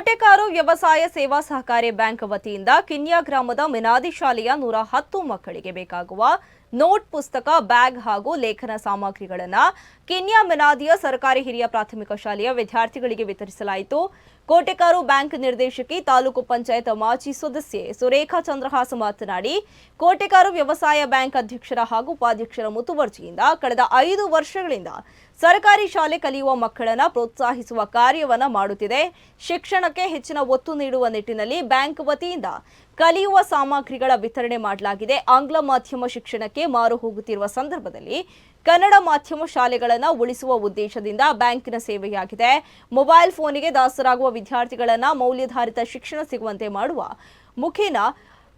ಕೋಟೆಕಾರು ವ್ಯವಸಾಯ ಸೇವಾ ಸಹಕಾರಿ ಬ್ಯಾಂಕ್ ವತಿಯಿಂದ ಕಿನ್ಯಾ ಗ್ರಾಮದ ಮಿನಾದಿ ಶಾಲೆಯ ನೂರ ಹತ್ತು ಮಕ್ಕಳಿಗೆ ಬೇಕಾಗುವ ನೋಟ್ ಪುಸ್ತಕ, ಬ್ಯಾಗ್ ಹಾಗೂ ಲೇಖನ ಸಾಮಗ್ರಿಗಳನ್ನು ಕಿನ್ಯಾ ಮೆನಾದಿಯ ಸರ್ಕಾರಿ ಹಿರಿಯ ಪ್ರಾಥಮಿಕ ಶಾಲೆಯ ವಿದ್ಯಾರ್ಥಿಗಳಿಗೆ ವಿತರಿಸಲಾಯಿತು. ಕೋಟೆಕಾರು ಬ್ಯಾಂಕ್ ನಿರ್ದೇಶಕಿ, ತಾಲೂಕು ಪಂಚಾಯತ್ ಮಾಜಿ ಸದಸ್ಯೆ ಸುರೇಖಾ ಚಂದ್ರಹಾಸ್ ಮಾತನಾಡಿ, ಕೋಟೆಕಾರು ವ್ಯವಸಾಯ ಬ್ಯಾಂಕ್ ಅಧ್ಯಕ್ಷರ ಹಾಗೂ ಉಪಾಧ್ಯಕ್ಷರ ಮುತುವರ್ಜಿಯಿಂದ ಕಳೆದ ಐದು ವರ್ಷಗಳಿಂದ ಸರ್ಕಾರಿ ಶಾಲೆ ಕಲಿಯುವ ಮಕ್ಕಳನ್ನ ಪ್ರೋತ್ಸಾಹಿಸುವ ಕಾರ್ಯವನ್ನ ಮಾಡುತ್ತಿದೆ. ಶಿಕ್ಷಣಕ್ಕೆ ಹೆಚ್ಚಿನ ಒತ್ತು ನೀಡುವ ನಿಟ್ಟಿನಲ್ಲಿ ಬ್ಯಾಂಕ್ ವತಿಯಿಂದ ಕಲಿಯುವ ಸಾಮಗ್ರಿಗಳ ವಿತರಣೆ ಮಾಡಲಾಗಿದೆ. ಆಂಗ್ಲ ಮಾಧ್ಯಮ ಶಿಕ್ಷಣಕ್ಕೆ ಮಾರು ಹೋಗುತ್ತಿರುವ ಸಂದರ್ಭದಲ್ಲಿ ಕನ್ನಡ ಮಾಧ್ಯಮ ಶಾಲೆಗಳನ್ನು ಉಳಿಸುವ ಉದ್ದೇಶದಿಂದ ಬ್ಯಾಂಕಿನ ಸೇವೆಯಾಗಿದೆ. ಮೊಬೈಲ್ ಫೋನಿಗೆ ದಾಸರಾಗುವ ವಿದ್ಯಾರ್ಥಿಗಳನ್ನು ಮೌಲ್ಯಧಾರಿತ ಶಿಕ್ಷಣ ಸಿಗುವಂತೆ ಮಾಡುವ ಮುಖೇನ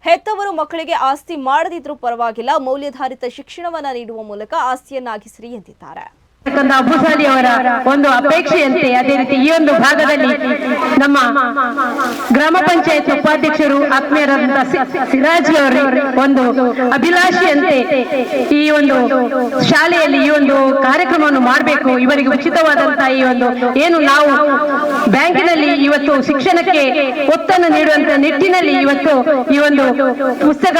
ಹೆತ್ತವರು ಮಕ್ಕಳಿಗೆ ಆಸ್ತಿ ಮಾಡದಿದ್ರೂ ಪರವಾಗಿಲ್ಲ, ಮೌಲ್ಯಧಾರಿತ ಶಿಕ್ಷಣವನ್ನ ನೀಡುವ ಮೂಲಕ ಆಸ್ತಿಯನ್ನಾಗಿಸಿರಿ ಎಂದಿದ್ದಾರೆ. ಅಬ್ಬುಸಾಲಿ ಅವರ ಒಂದು ಅಪೇಕ್ಷೆಯಂತೆ, ಅದೇ ರೀತಿ ಈ ಒಂದು ಭಾಗದಲ್ಲಿ ನಮ್ಮ ಗ್ರಾಮ ಪಂಚಾಯತ್ ಉಪಾಧ್ಯಕ್ಷರು ಆತ್ಮೀಯರಾದಂತಹ ಸಿರಾಜ್ ಅವರ ಒಂದು ಅಭಿಲಾಷೆಯಂತೆ ಈ ಒಂದು ಶಾಲೆಯಲ್ಲಿ ಈ ಒಂದು ಕಾರ್ಯಕ್ರಮವನ್ನು ಮಾಡಬೇಕು. ಇವರಿಗೆ ಉಚಿತವಾದಂತಹ ಈ ಒಂದು ಏನು ನಾವು ಬ್ಯಾಂಕಿನಲ್ಲಿ ಇವತ್ತು ಶಿಕ್ಷಣಕ್ಕೆ ಒತ್ತನ್ನು ನೀಡುವಂತ ನಿಟ್ಟಿನಲ್ಲಿ ಇವತ್ತು ಈ ಒಂದು ಪುಸ್ತಕ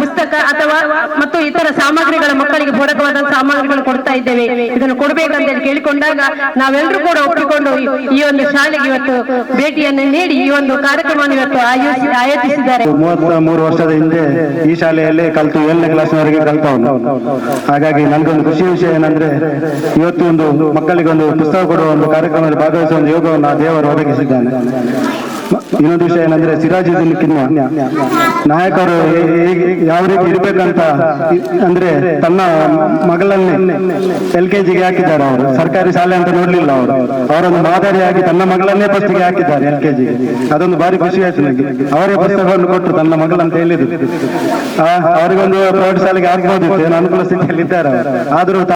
ಪುಸ್ತಕ ಅಥವಾ ಮತ್ತು ಇತರ ಸಾಮಗ್ರಿಗಳ ಮಕ್ಕಳಿಗೆ ಪೂರಕವಾದ ಸಾಮಗ್ರಿಗಳು ಕೊಡ್ತಾ ಇದ್ದೇವೆ. ಇದನ್ನು ಕೊಡಬೇಕು ಅಂತ ಕೇಳಿಕೊಂಡಾಗ ನಾವೆಲ್ಲರೂ ಕೂಡ ಒಪ್ಪಿಕೊಂಡು ಈ- ಒಂದು ಶಾಲೆಗೆ ಇವತ್ತು ಭೇಟಿಯನ್ನು ನೀಡಿ ಈ ಒಂದು ಕಾರ್ಯಕ್ರಮವನ್ನು ಇವತ್ತು ಆಯೋಜಿಸಿ ಆಯೋಜಿಸಿದ್ದಾರೆ. ಮೂವತ್ತ ಮೂರು ವರ್ಷದ ಹಿಂದೆ ಈ ಶಾಲೆಯಲ್ಲಿ ಕಲ್ತು ಏಳನೇ ಕ್ಲಾಸ್ನವರೆಗೆ ಕಲ್ತವನು. ಹಾಗಾಗಿ ನನಗೊಂದು ಖುಷಿ ವಿಷಯ ಏನಂದ್ರೆ ಇವತ್ತು ಒಂದು ಮಕ್ಕಳಿಗೆ ಒಂದು ಪುಸ್ತಕ ಕೊಡುವ ಒಂದು ಕಾರ್ಯಕ್ರಮದಲ್ಲಿ ಭಾಗವಹಿಸುವ ಒಂದು ಯೋಗವನ್ನು ದೇವರು ಒದಗಿಸಿದ್ದಾನೆ. ಇನ್ನೊಂದು ವಿಷಯ ಏನಂದ್ರೆ ಸಿರಾಜುದ್ದೀನ್ ಕಿನ್ನ ನಾಯಕರು ಯಾವ ರೀತಿ ಇರ್ಬೇಕಂತ ಅಂದ್ರೆ ತನ್ನ ಮಗಳನ್ನೇ ಎಲ್ ಕೆ ಜಿಗೆ ಹಾಕಿದ್ದಾರೆ ಅವರು. ಸರ್ಕಾರಿ ಶಾಲೆ ಅಂತ ನೋಡ್ಲಿಲ್ಲ ಅವರು. ಅವರೊಂದು ಮಾದರಿಯಾಗಿ ತನ್ನ ಮಗಳನ್ನೇ ಫಸ್ಟಿಗೆ ಹಾಕಿದ್ದಾರೆ ಎಲ್ ಕೆ ಜಿ ಅದೊಂದು ಭಾರಿ ಖುಷಿ ಆಯ್ತು ನನಗೆ. ಅವರೇ ಪುಸ್ತಕವನ್ನು ಕೊಟ್ಟು ತನ್ನ ಮಗಳಂತ ಹೇಳಿದ್ರು. ಅವರಿಗೊಂದು ಪ್ರೌಢಶಾಲೆಗೆ ಏನು ಅನುಕೂಲ ಸ್ಥಿತಿಯಲ್ಲಿ ಇದ್ದಾರೆ. ಆದರೂ